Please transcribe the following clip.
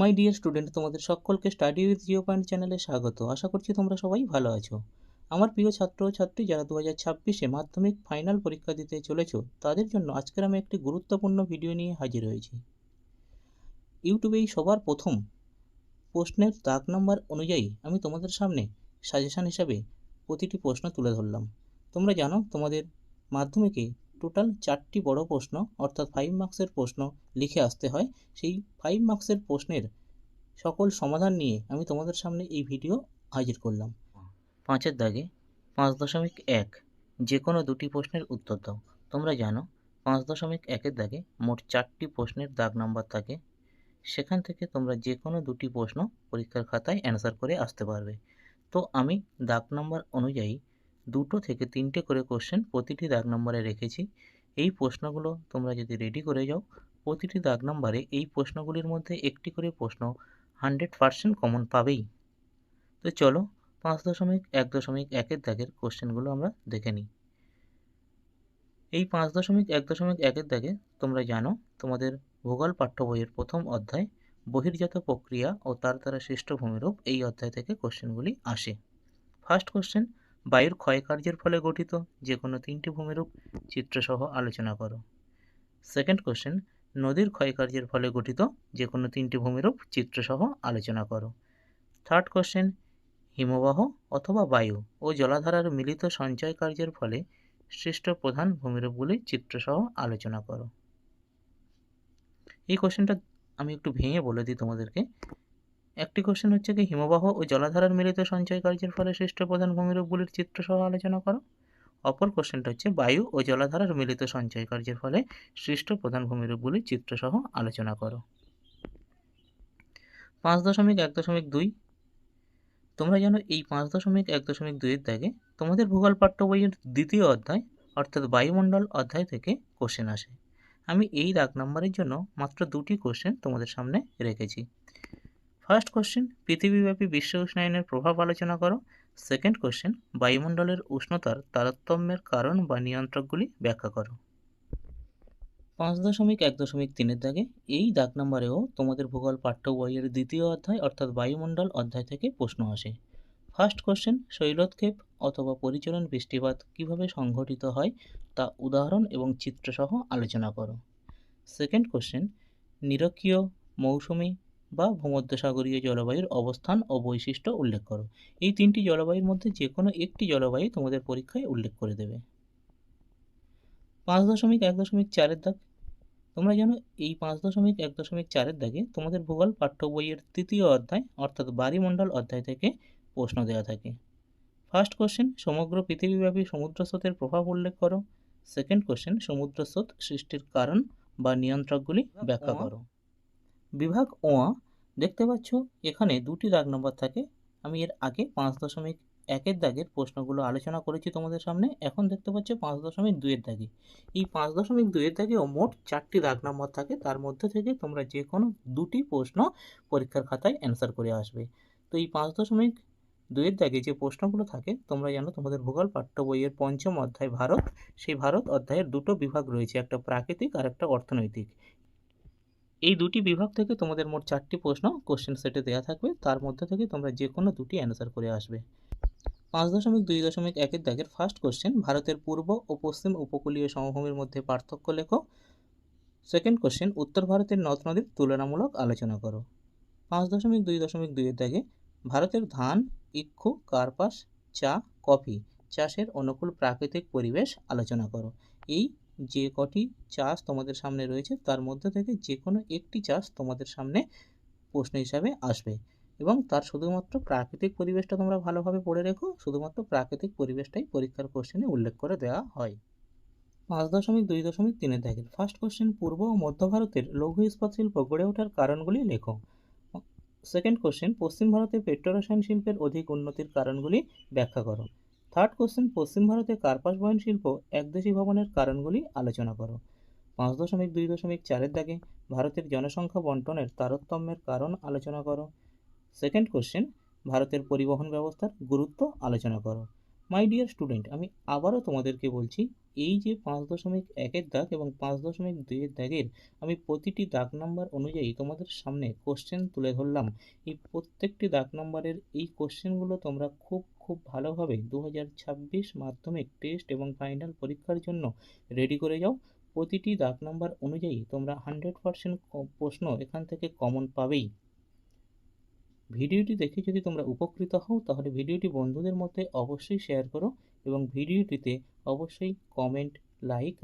My dear student তোমাদের সকলকে study with Jio point চ্যানেলে স্বাগত। আশা করছি তোমরা সবাই ভালো আছো। আমার প্রিয় ছাত্র ছাত্রী, যারা দু হাজার ছাব্বিশে মাধ্যমিক ফাইনাল পরীক্ষা দিতে চলেছো, তাদের জন্য আজকের আমি একটি গুরুত্বপূর্ণ ভিডিও নিয়ে হাজির হয়েছি। ইউটিউবেই সবার প্রথম প্রশ্নের দাগ নম্বর অনুযায়ী আমি তোমাদের সামনে সাজেশান হিসাবে প্রতিটি প্রশ্ন তুলে ধরলাম। তোমরা জানো, তোমাদের মাধ্যমিকে টোটাল চারটি বড় প্রশ্ন, অর্থাৎ ফাইভ মার্কসের প্রশ্ন লিখে আসতে হয়। সেই ফাইভ মার্কসের প্রশ্নের সকল সমাধান নিয়ে আমি তোমাদের সামনে এই ভিডিও হাজির করলাম। পাঁচের দাগে পাঁচ দশমিক এক যে কোনো দুটি প্রশ্নের উত্তর দাও। তোমরা জানো, পাঁচ দশমিক একের দাগে মোট চারটি প্রশ্নের দাগ নাম্বার থাকে। সেখান থেকে তোমরা যে কোনো দুটি প্রশ্ন পরীক্ষার খাতায় অ্যান্সার করে আসতে পারবে। তো আমি দাগ নাম্বার অনুযায়ী দুটো থেকে তিনটে করে কোশ্চেন প্রতিটি দাগ নম্বরে রেখেছি। এই প্রশ্নগুলো তোমরা যদি রেডি করে যাও, প্রতিটি দাগ নম্বরে এই প্রশ্নগুলির মধ্যে একটি করে প্রশ্ন হান্ড্রেড পারসেন্ট কমন পাবেই। তো চলো পাঁচ দশমিক এক দশমিক একের দাগের কোশ্চেনগুলো আমরা দেখে নিই। এই পাঁচ দশমিক এক দশমিক একের দাগে তোমরা জানো, তোমাদের ভূগোল পাঠ্য বইয়ের প্রথম অধ্যায় বহির্জাত প্রক্রিয়া ও তার দ্বারা সৃষ্ট ভূমিরূপ এই অধ্যায় থেকে কোশ্চেনগুলি আসে। ফার্স্ট কোশ্চেন বায়ুর ক্ষয়কার্যের ফলে গঠিত যে কোনো তিনটি ভূমিরূপ চিত্রসহ আলোচনা করো। সেকেন্ড কোশ্চেন নদীর ক্ষয়কার্যের ফলে গঠিত যে কোনো তিনটি ভূমিরূপ চিত্রসহ আলোচনা করো। থার্ড কোশ্চেন হিমবাহ অথবা বায়ু ও জলাধারার মিলিত সঞ্চয় কার্যের ফলে সৃষ্ট প্রধান ভূমিরূপগুলি চিত্রসহ আলোচনা করো। এই কোশ্চেনটা আমি একটু ভেঙে বলে দিই তোমাদেরকে। একটি কোশ্চেন হচ্ছে কি, হিমবাহ ও জলাধারার মিলিত সঞ্চয় কার্যের ফলে সৃষ্ট প্রধান ভূমিরূপগুলির চিত্রসহ আলোচনা করো। অপর কোশ্চেনটা হচ্ছে, বায়ু ও জলাধারার মিলিত সঞ্চয় কার্যের ফলে সৃষ্ট প্রধান ভূমিরূপগুলির চিত্রসহ আলোচনা করো। পাঁচ দশমিক এক দশমিক দুই, তোমরা জানো এই পাঁচ দশমিক এক দশমিক দুইয়ের দাগে তোমাদের ভূগোল পাঠ্য বইয়ের দ্বিতীয় অধ্যায়, অর্থাৎ বায়ুমণ্ডল অধ্যায় থেকে কোশ্চেন আসে। আমি এই দাগ নাম্বারের জন্য মাত্র দুটি কোশ্চেন তোমাদের সামনে রেখেছি। ফার্স্ট কোশ্চেন পৃথিবীব্যাপী বিশ্ব উষ্ণায়নের প্রভাব আলোচনা করো। সেকেন্ড কোশ্চেন বায়ুমণ্ডলের উষ্ণতার তারতম্যের কারণ বা নিয়ন্ত্রকগুলি ব্যাখ্যা করো। পাঁচ দশমিক এক দশমিক তিনের দাগে এই দাগ নম্বরেও তোমাদের ভূগোল পাঠ্য বইয়ের দ্বিতীয় অধ্যায় অর্থাৎ বায়ুমণ্ডল অধ্যায় থেকে প্রশ্ন আসে। ফার্স্ট কোশ্চেন শৈলোৎক্ষেপ অথবা পরিচলন বৃষ্টিপাত কীভাবে সংঘটিত হয় তা উদাহরণ এবং চিত্রসহ আলোচনা করো। সেকেন্ড কোশ্চেন নিরক্ষীয় মৌসুমি বা ভূমধ্যসাগরীয় জলবায়ুর অবস্থান ও বৈশিষ্ট্য উল্লেখ করো। এই তিনটি জলবায়ুর মধ্যে যে কোনো একটি জলবায়ু তোমাদের পরীক্ষায় উল্লেখ করে দেবে। পাঁচ দশমিক এক দশমিক চারের দাগ। তোমরা জানো এই পাঁচ দশমিক এক দশমিক চারের দাগে তোমাদের ভূগোল পাঠ্য বইয়ের তৃতীয় অধ্যায় অর্থাৎ বাড়িমণ্ডল অধ্যায় থেকে প্রশ্ন দেওয়া থাকে। ফার্স্ট কোশ্চেন সমগ্র পৃথিবীব্যাপী সমুদ্র স্রোতের প্রভাব উল্লেখ করো। সেকেন্ড কোশ্চেন সমুদ্র স্রোত সৃষ্টির কারণ বা নিয়ন্ত্রকগুলি ব্যাখ্যা করো। বিভাগ ওয়া দেখতে পাচ্ছ, এখানে দুটি দাগ নম্বর থাকে। আমি এর আগে পাঁচ দশমিক একের দাগের প্রশ্নগুলো আলোচনা করেছি তোমাদের সামনে। এখন দেখতে পাচ্ছ পাঁচ দশমিক দুইয়ের দাগে। এই পাঁচ দশমিক দুইয়ের দাগেও মোট চারটি দাগ নম্বর থাকে। তার মধ্যে থেকে তোমরা যে কোনো দুটি প্রশ্ন পরীক্ষার খাতায় অ্যান্সার করে আসবে। তো এই পাঁচ দশমিক দুইয়ের দাগে যে প্রশ্নগুলো থাকে, তোমরা জানো তোমাদের ভূগোল, পাঠ্য বইয়ের পঞ্চম অধ্যায় ভারত। সেই ভারত অধ্যায়ের দুটো বিভাগ রয়েছে, একটা প্রাকৃতিক আর একটা অর্থনৈতিক। এই দুটি বিভাগ থেকে তোমাদের মোট চারটি প্রশ্ন কোশ্চেন সেটে দেওয়া থাকবে। তার মধ্যে থেকে তোমরা যে কোনো দুটি অ্যান্সার করে আসবে। পাঁচ দশমিক দুই দশমিক একের দাগের ফার্স্ট কোশ্চেন ভারতের পূর্ব ও পশ্চিম উপকূলীয় সমভূমির মধ্যে পার্থক্য লেখো। সেকেন্ড কোশ্চেন উত্তর ভারতের নদ নদীর তুলনামূলক আলোচনা করো। পাঁচ দশমিক দুই দশমিক দুইয়ের দাগে ভারতের ধান, ইক্ষু, কার্পাস, চা, কফি চাষের অনুকূল প্রাকৃতিক পরিবেশ আলোচনা করো। এই যে কটি চাষ তোমাদের সামনে রয়েছে, তার মধ্যে থেকে যে কোনো একটি চাষ তোমাদের সামনে প্রশ্ন হিসাবে আসবে। এবং তার শুধুমাত্র প্রাকৃতিক পরিবেশটা তোমরা ভালোভাবে পড়ে রেখো, শুধুমাত্র প্রাকৃতিক পরিবেশটাই পরীক্ষার কোশ্চেনে উল্লেখ করে দেওয়া হয়। পাঁচ দশমিক দুই দশমিক তিনের দেখেন। ফার্স্ট কোশ্চেন পূর্ব ও মধ্য ভারতের লঘু ইস্পাত শিল্প গড়ে ওঠার কারণগুলি লেখো। সেকেন্ড কোশ্চেন পশ্চিম ভারতে পেট্রোরসায়ন শিল্পের অধিক উন্নতির কারণগুলি ব্যাখ্যা করো। থার্ড কোশ্চেন পশ্চিম ভারতে কার্পাস বয়ন শিল্প একদেশী ভবনের কারণগুলি আলোচনা করো। পাঁচ দশমিক দুই দশমিক চারের দাগে ভারতের জনসংখ্যা বন্টনের তারতম্যের কারণ আলোচনা করো। সেকেন্ড কোশ্চেন ভারতের পরিবহন ব্যবস্থার গুরুত্ব আলোচনা করো। মাই ডিয়ার স্টুডেন্ট আমি আবারও তোমাদেরকে বলছি, এই যে পাঁচ দশমিক একের দাগ এবং পাঁচ দশমিক দুইয়ের দাগের আমি প্রতিটি দাগ নাম্বার অনুযায়ী তোমাদের সামনে কোশ্চেন তুলে ধরলাম। এই প্রত্যেকটি দাগ নাম্বারের এই কোশ্চেনগুলো তোমরা খুব খুব ভালোভাবে দু হাজার ছাব্বিশ মাধ্যমিক টেস্ট এবং ফাইনাল পরীক্ষার জন্য রেডি করে যাও। প্রতিটি দাগ নাম্বার অনুযায়ী তোমরা হান্ড্রেড পারসেন্ট প্রশ্ন এখান থেকে কমন পাবেই। ভিডিওটি দেখে যদি তোমরা উপকৃত হও, তাহলে ভিডিওটি বন্ধুদের মধ্যে অবশ্যই শেয়ার করো এবং ভিডিওটিতে অবশ্যই কমেন্ট লাইক